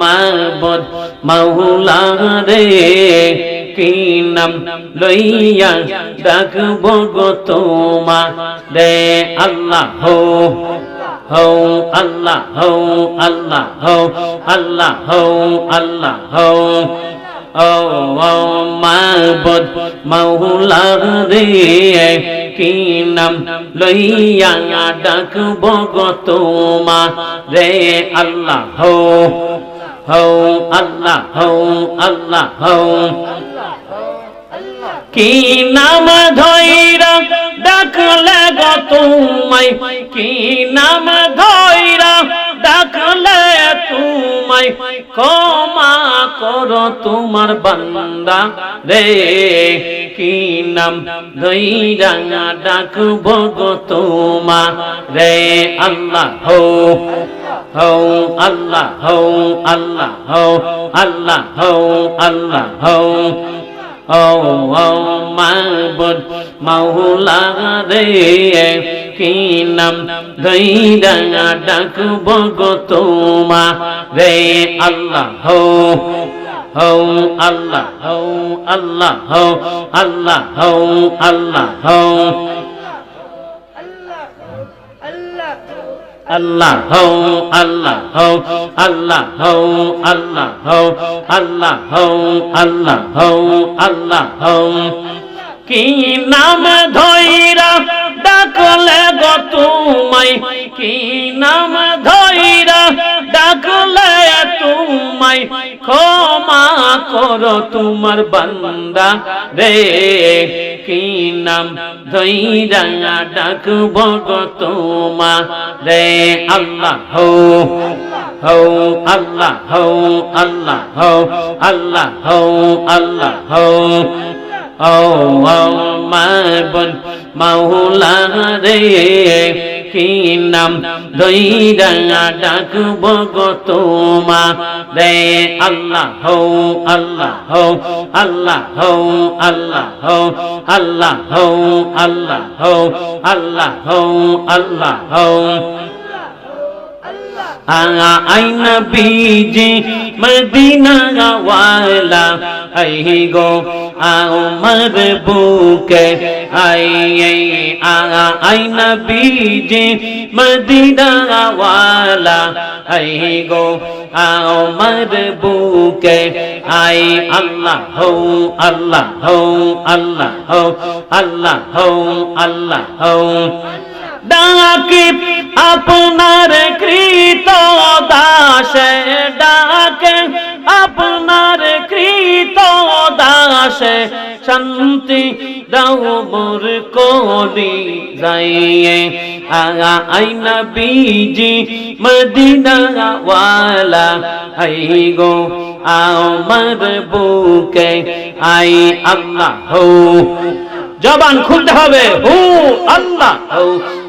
মাবুদ মাওলা রে, কি নাম লইয়া ডাকব গো তোমা রে আল্লাহ হো হো আল্লাহ হো আল্লাহ হো আল্লাহ হো আল্লাহ হো ও মাবুদ মাওলা রে কি নাম লইয়া ডাকব তোমা রে আল্লাহ হো হো আল্লাহ হো আল্লাহ হো কি নাম ধৈরা ডাকলে গো তোমায়? কি নাম ধৈরা ডাকলে তোমায় ক্ষমা করো তোমার বান্দা রে। কি নাম ধৈরা ডাকব তোমা রে? আল্লাহ হো হো আল্লাহ হো আল্লাহ হো আল্লাহ হো আল্লাহ হো ও ও মাবুদ মাওলা রে। কি নাম দইরা ডাকব গো তোমা রে আল্লাহ হো হো আল্লাহ হো আল্লাহ হো আল্লাহ হো আল্লাহ হো আল্লাহ হো আল্লাহ হো আল্লাহ হো আল্লাহ হো আল্লাহ হো আল্লাহ হো আল্লাহ হো কি নাম ধৈরা ডাকলে গো কি নাম ধৈরা ডাকলে তোমায় ক্ষমা করো তোমার বান্দা রে। কি নাম ধৈরা ডাকব গো তোমা রে? আল্লাহ হো হো আল্লাহ হো আল্লাহ হো আল্লাহ হো আল্লাহ হো ও মাবন মাওলা রে, কি নাম দইরা ডাকব গো তোমা রে আল্লাহ হো আল্লাহ হো আল্লাহ হো আল্লাহ হো আল্লাহ হো আল্লাহ হো আল্লাহ হো আল্লাহ হো আইনা বিজি মদিনা ওয়ালা আই গো আমার বুকে আই আইনা বিজি মদিনা ওয়ালা আই গো আমার বুকে আই আল্লাহ হো আল্লাহ হো আল্লাহ হো আল্লাহ হো আল্লাহ হো ডাকে, আপনার কৃত দাসে ডাকে, আপনার কৃত দাসে, শান্তি দাও মোর যাইয়ে। আইনা বিজি মদিনা ওয়ালা গো আমার বুকে আই আল্লাহ জবান খুলতে হবে, হু, আল্লাহ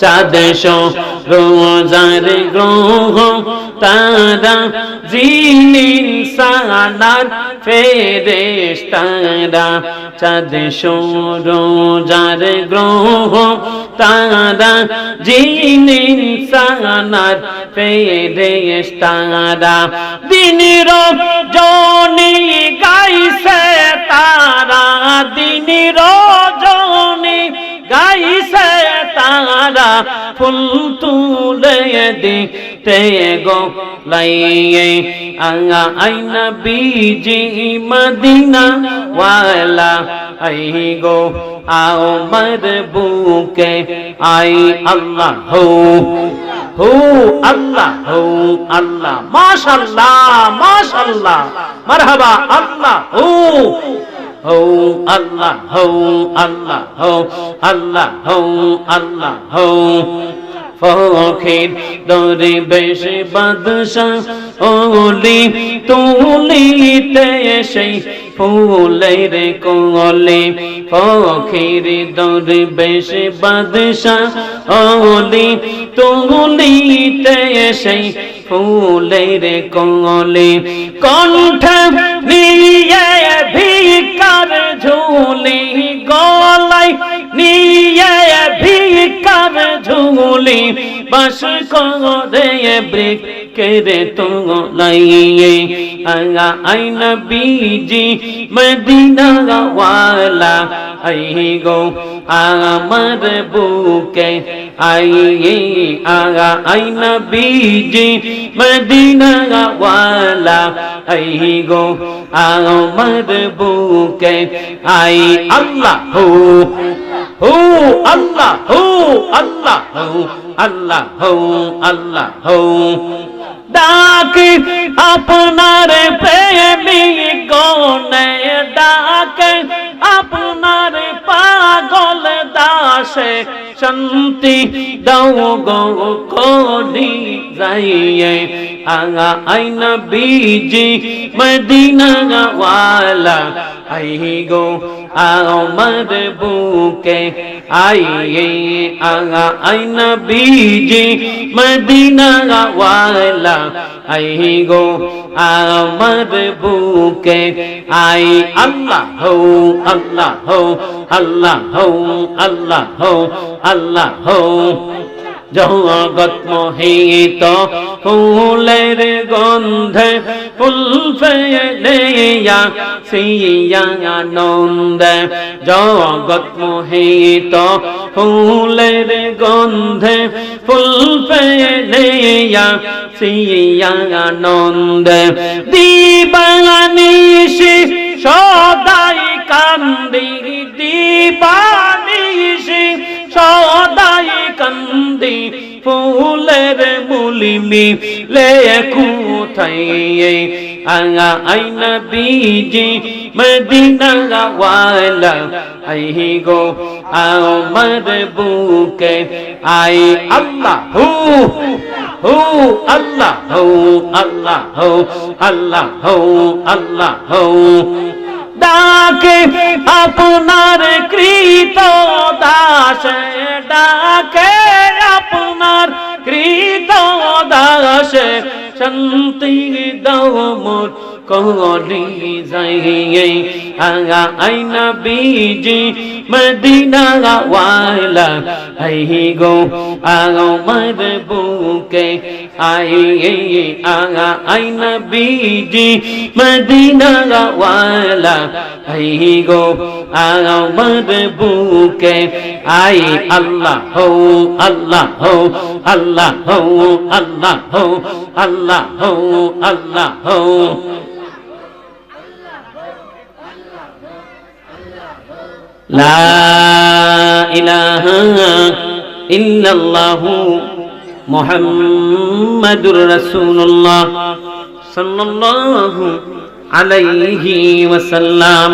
চাঁদশো রোজার গ্রহ, তারা জিনিন সানার ফেরেশ, তারা চাঁদশো রোজার গ্রহ, তারা জিনিন সানার ফেরেশ, তারা দিনের জনি গাইছে, তারা দিনের জনি গাইছে তারা ফুল তুলে দিতে গো লাইয়ে। আঙা আইনা বিজি মদিনা ওয়ালা আই গো, আও মর বুকে আই আল্লাহ হো। হো আল্লাহ হো আল্লাহ, মাশাল্লাহ মাশাল্লাহ, মারহাবা, আল্লাহ হো। হো আল্লাহ হো আল্লাহ হো আল্লাহ হো আল্লাহ হো ফখির দরে বেশে বাদশাহ ওলি তুলিতে সেই ফুলের কোলে। ফখির দরে বেশে বাদশাহ ওলি তুলিতে সেই ফুলের কোলে কণ্ঠ নিয়ে ভিকার ঝুলি গলাই নিয়ে ভিকার ঝুলি, বাস করে বৃক্ষের তুলাইয়ে। আইন বিজি মদিনা ওয়ালা আই গো, আমার বুকে আইয়ে আগা, আই নবীজি মদিনা ওয়ালা আই গো, আমার বুকে আই, আল্লাহ, হো হো আল্লাহ হো আল্লাহ হো আল্লাহ হো আল্লাহ। হো ডাকে আপনার প্রেমী দাসে শান্তি, দাও গো কোনি যাইয়ে। আগা আইন বীজি, মদিনা ওয়ালা আই গো আমার বুকে। আইয়ে আগা আইন বীজি, মদিনা ওয়ালা আই গো আমার বুকে। আই আল্লাহ আল্লাহ আল্লাহ হো আল্লাহ হো আল্লাহ হো জগৎ মোহিত ফুলের গন্ধে ফুল ফেলেয়া সিয়া আনন্দ জগৎ মোহিত ফুলের গন্ধে ফুল ফেলেয়া সিয়া আনন্দ দিবানিশি সদাই কান্দি কান্দি ফুলের মুলিমি লে কুথাই আগা আইনা বীজি মদিনা ওয়ালা আই গো আমার বুকে। আই আল্লাহ, হু হু আল্লাহ হু আল্লাহ হু আল্লাহ হু আল্লাহ। হু ডাকে আপনার কৃত দাস ডাকে দাস শান্তি দাও মোর কলি যাইয়ে। আগা আইনা বীজি মদিনা ওয়ালা আই গো আগো মর বুকে আইয়ে। আগা আইনা বীজি মদিনা ওয়ালা আই গো আমার বুকে আই আল্লাহ হো আল্লাহ হো আল্লাহ হো আল্লাহ হো আল্লাহ হো আল্লাহ হো লা ইলাহা ইল্লাল্লাহু মুহাম্মাদুর রাসূলুল্লাহ সাল্লাল্লাহু আলাইহি ওয়াসাল্লাম